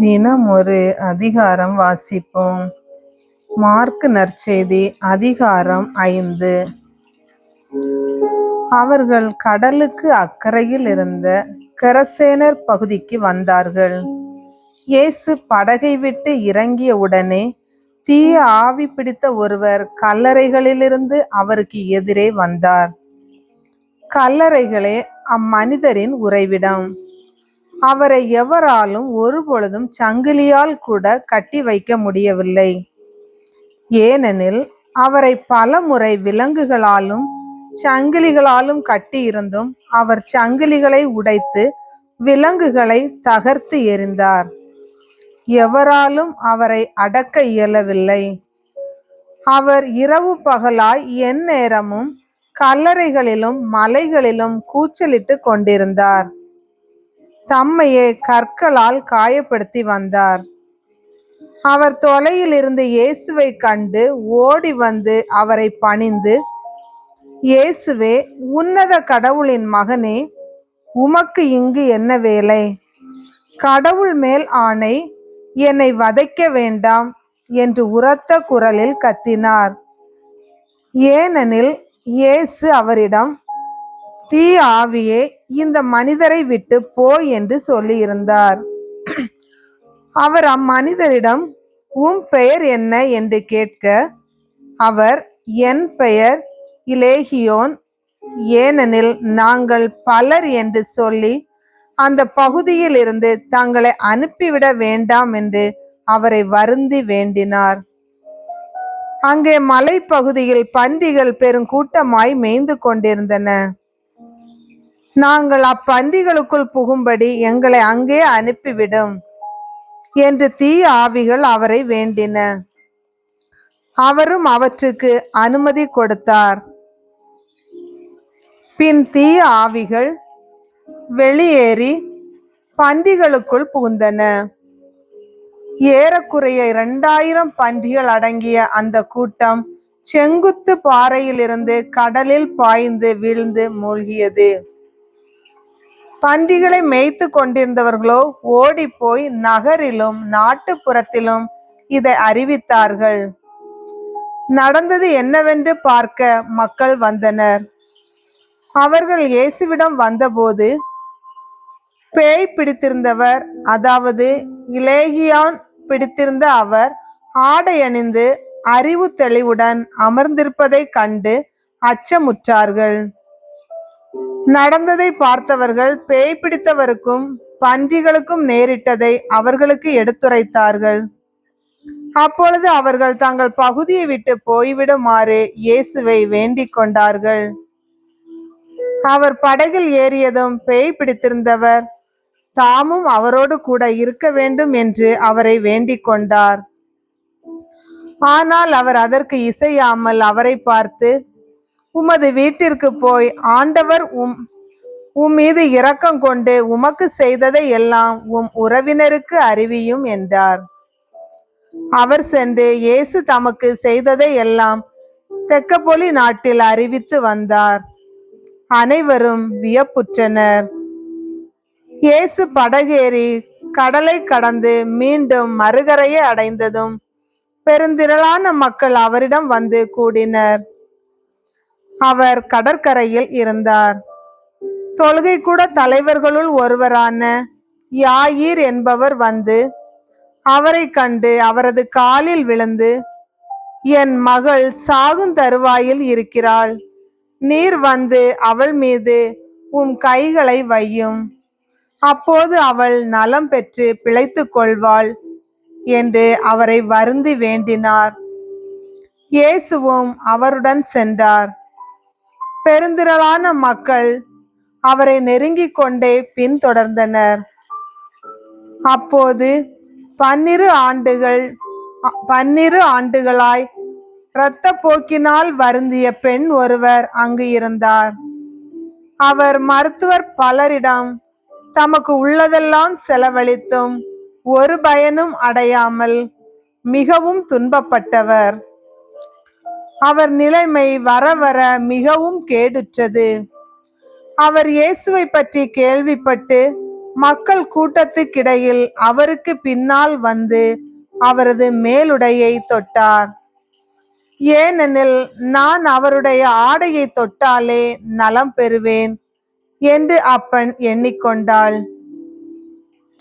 தினம் ஒரு அதிகாரம் வாசிப்போம். மார்க் நற்செய்தி அதிகாரம் ஐந்து. அவர்கள் கடலுக்கு அக்கறையில் இருந்த கரசேனர் பகுதிக்கு வந்தார்கள். இயேசு படகை விட்டு இறங்கிய உடனே தீய ஆவி பிடித்த ஒருவர் கல்லறைகளிலிருந்து அவருக்கு எதிரே வந்தார். கல்லறைகளே அம்மனிதரின் உறைவிடம். அவரை எவராலும் ஒருபொழுதும் சங்கிலியால் கூட கட்டி வைக்க முடியவில்லை. ஏனெனில் அவரை பலமுறை விலங்குகளாலும் சங்கிலிகளாலும் கட்டியிருந்தும் அவர் சங்கிலிகளை உடைத்து விலங்குகளை தகர்த்து எறிந்தார். எவராலும் அவரை அடக்க இயலவில்லை. அவர் இரவு பகலாய் எந்நேரமும் கல்லறைகளிலும் மலைகளிலும் கூச்சலிட்டு கொண்டிருந்தார். தம்மையே கற்களால் காயப்படுத்தி வந்தார். அவர் தொலையில் இருந்து இயேசுவை கண்டு ஓடி வந்து அவரை பணிந்து இயேசுவே உன்னத கடவுளின் மகனே உமக்கு இங்கு என்ன வேலை? கடவுள் மேல் ஆணை என்னை வதைக்க வேண்டாம் என்று உரத்த குரலில் கத்தினார். ஏனெனில் இயேசு அவரிடம் தீ ஆவியே இந்த மனிதரை விட்டு போ என்று சொல்லியிருந்தார். அவர் அம்மனிதரிடம் உம் பெயர் என்ன? என்று கேட்க அவர் என் பெயர் இலேகியோன். ஏனெனில் நாங்கள் பலர் என்று சொல்லி அந்த பகுதியில் இருந்து தங்களை அனுப்பிவிட வேண்டாம் என்று அவரை வருந்தி வேண்டினார். அங்கே மலைப்பகுதியில் பன்றிகள் பெருங்கூட்டமாய் மேய்ந்து கொண்டிருந்தன. நாங்கள் அப்பந்திகளுக்குள் புகும்படி எங்களை அங்கே அனுப்பிவிடும் என்று தீய ஆவிகள் அவரை வேண்டின. அவரும் அவற்றுக்கு அனுமதி கொடுத்தார். பின் தீய ஆவிகள் வெளியேறி பன்றிகளுக்குள் புகுந்தன. ஏறக்குறைய இரண்டாயிரம் பன்றிகள் அடங்கிய அந்த கூட்டம் செங்குத்து பாறையிலிருந்து கடலில் பாய்ந்து வீழ்ந்து மூழ்கியது. பன்றிகளை மேய்த்து கொண்டிருந்தவர்களோ ஓடிப்போய் நகரிலும் நாட்டுப்புறத்திலும் இதை அறிவித்தார்கள். நடந்தது என்னவென்று பார்க்க மக்கள் வந்தனர். அவர்கள் இயேசுவிடம் வந்தபோது பேய் பிடித்திருந்தவர் அதாவது இலேகியான் பிடித்திருந்த அவர் ஆடை அணிந்து அறிவு தெளிவுடன் அமர்ந்திருப்பதைக் கண்டு அச்சமுற்றார்கள். நடந்ததை பார்த்தவர்கள் பேய் பிடித்தவருக்கும் பன்றிகளுக்கும் நேரிட்டதை அவர்களுக்கு எடுத்துரைத்தார்கள். அப்பொழுது அவர்கள் தங்கள் பகுதியை விட்டு போய்விடுமாறு இயேசுவை வேண்டிக் கொண்டார்கள். அவர் படகில் ஏறியதும் பேய் பிடித்திருந்தவர் தாமும் அவரோடு கூட இருக்க வேண்டும் என்று அவரை வேண்டிக் கொண்டார். ஆனால் அவர் அதற்கு இசையாமல் அவரை பார்த்து உமது வீட்டிற்கு போய் ஆண்டவர் உம் உம் மீது இரக்கம் கொண்டு உமக்கு செய்ததை எல்லாம் உம் உறவினருக்கு அறிவியும் என்றார். அவர் சென்று இயேசு தமக்கு செய்ததை எல்லாம் தெக்கப்பொலி நாட்டில் அறிவித்து வந்தார். அனைவரும் வியப்புற்றனர். இயேசு படகேறி கடலை கடந்து மீண்டும் மறுகரையை அடைந்ததும் பெருந்திரளான மக்கள் அவரிடம் வந்து கூடினர். அவர் கடற்கரையில் இருந்தார். தொழுகை கூட தலைவர்களுள் ஒருவரான யாயீர் என்பவர் வந்து அவரை கண்டு அவரது காலில் விழுந்து என் மகள் சாகும் தருவாயில் இருக்கிறாள். நீர் வந்து அவள் மீது உம் கைகளை வையும். அப்போது அவள் நலம் பெற்று பிழைத்து கொள்வாள் என்று அவரை வருந்தி வேண்டினார். இயேசுவும் அவருடன் சென்றார். பெருந்திரளான மக்கள் அவரை நெருங்கிக் கொண்டே பின்தொடர்ந்தனர். அப்போது பன்னிரு ஆண்டுகள் பன்னிரு ஆண்டுகளாய் இரத்த போக்கினால் வருந்திய பெண் ஒருவர் அங்கு இருந்தார். அவர் மருத்துவர் பலரிடம் தமக்கு உள்ளதெல்லாம் செலவழித்தும் ஒரு பயனும் அடையாமல் மிகவும் துன்பப்பட்டவர். அவர் நிலைமை வர வர மிகவும் கேடுற்றது. அவர் இயேசுவை பற்றி கேள்விப்பட்டு மக்கள் கூட்டத்துக்கிடையில் அவருக்கு பின்னால் வந்து அவரது மேலுடையை தொட்டார். ஏனெனில் நான் அவருடைய ஆடையை தொட்டாலே நலம் பெறுவேன் என்று அப்பன் எண்ணிக்கொண்டாள்.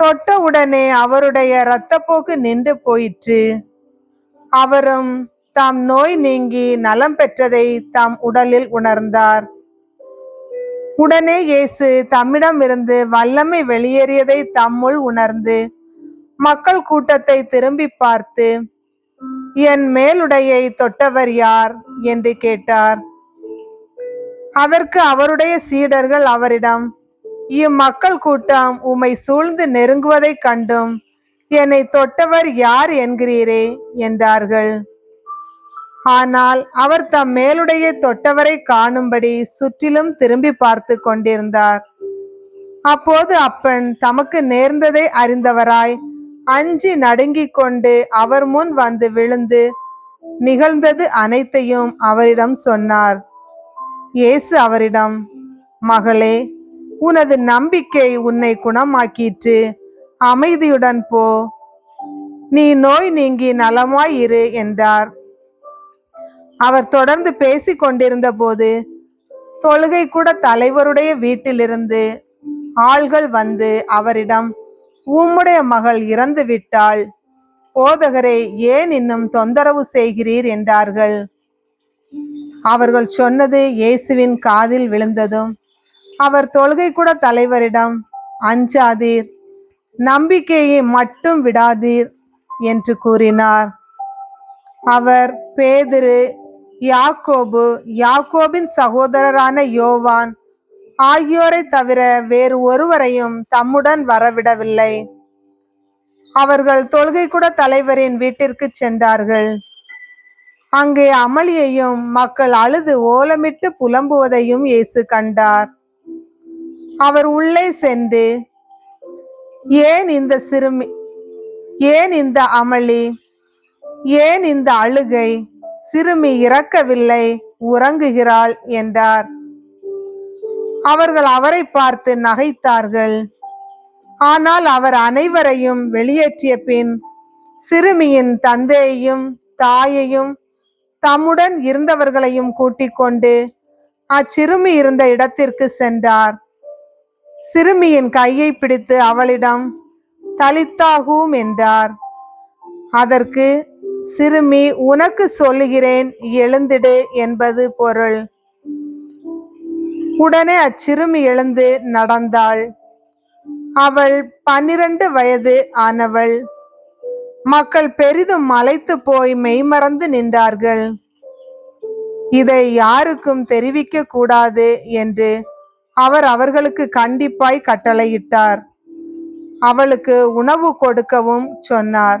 தொட்டவுடனே அவருடைய இரத்தப்போக்கு நின்று போயிற்று. அவரும் தாம் நோய் நீங்கி நலம் பெற்றதை தம் உடலில் உணர்ந்தார். உடனே இயேசு தம்மிடமிருந்து வல்லமை வெளியேறியதை தம்முள் உணர்ந்து மக்கள் கூட்டத்தை திரும்பி பார்த்து என் மேலுடையை தொட்டவர் யார்? என்று கேட்டார். அதற்கு அவருடைய சீடர்கள் அவரிடம் இம்மக்கள் கூட்டம் உம்மை சூழ்ந்து நெருங்குவதைக் கண்டும் என்னை தொட்டவர் யார் என்கிறீரே என்றார்கள். ஆனால் அவர் தம் மேலுடைய தொட்டவரை காணும்படி சுற்றிலும் திரும்பி பார்த்து கொண்டிருந்தார். அப்போது அப்பன் தமக்கு நேர்ந்ததை அறிந்தவராய் அஞ்சி நடுங்கிக் கொண்டு அவர் முன் வந்து விழுந்து நிகழ்ந்தது அனைத்தையும் அவரிடம் சொன்னார். இயேசு அவரிடம் மகளே உனது நம்பிக்கை உன்னை குணமாக்கிற்று. அமைதியுடன் போ. நீ நோய் நீங்கி நலமாய் இரு என்றார். அவர் தொடர்ந்து பேசிக் கொண்டிருந்த போது தொழுகை கூட தலைவருடைய வீட்டிலிருந்து ஆள்கள் வந்து அவரிடம் உம்முடைய மகள் இறந்து விட்டாள். போதகரை ஏன் இன்னும் தொந்தரவு செய்கிறீர்? என்றார்கள். அவர்கள் சொன்னது இயேசுவின் காதில் விழுந்ததும் அவர் தொழுகை கூட தலைவரிடம் அஞ்சாதீர் நம்பிக்கையை மட்டும் விடாதீர் என்று கூறினார். அவர் பேதிரு யாக்கோபு யாக்கோபின் சகோதரரான யோவான் ஆகியோரை தவிர வேறு ஒருவரையும் தம்முடன் வரவிடவில்லை. அவர்கள் தொழுகை கூட தலைவரின் வீட்டிற்கு சென்றார்கள். அங்கே அமளியையும் மக்கள் அழுது ஓலமிட்டு புலம்புவதையும் இயேசு கண்டார். அவர் உள்ளே சென்று ஏன் இந்த சிறுமி ஏன் இந்த அமளி ஏன் இந்த அழுகை சிறுமி இறக்கவில்லை உறங்குகிறாள் என்றார். அவர்கள் அவரை பார்த்து நகைத்தார்கள். ஆனால் அவர் அனைவரையும் வெளியேற்றிய பின் சிறுமியின் தந்தையையும் தாயையும் தம்முடன் இருந்தவர்களையும் கூட்டிக் கொண்டு அச்சிறுமி இருந்த இடத்திற்கு சென்றார். சிறுமியின் கையை பிடித்து அவளிடம் தலித்தாகும் என்றார். அதற்கு சிறுமி உனக்கு சொல்லுகிறேன் எழுந்திடு என்பது பொருள். உடனே அச்சிறுமி எழுந்து நடந்தாள். அவள் பன்னிரண்டு வயது ஆனவள். மக்கள் பெரிதும் மலைத்து போய் மெய்மறந்து நின்றார்கள். இதை யாருக்கும் தெரிவிக்க கூடாது என்று அவர் அவர்களுக்கு கண்டிப்பாய் கட்டளையிட்டார். அவளுக்கு உணவு கொடுக்கவும் சொன்னார்.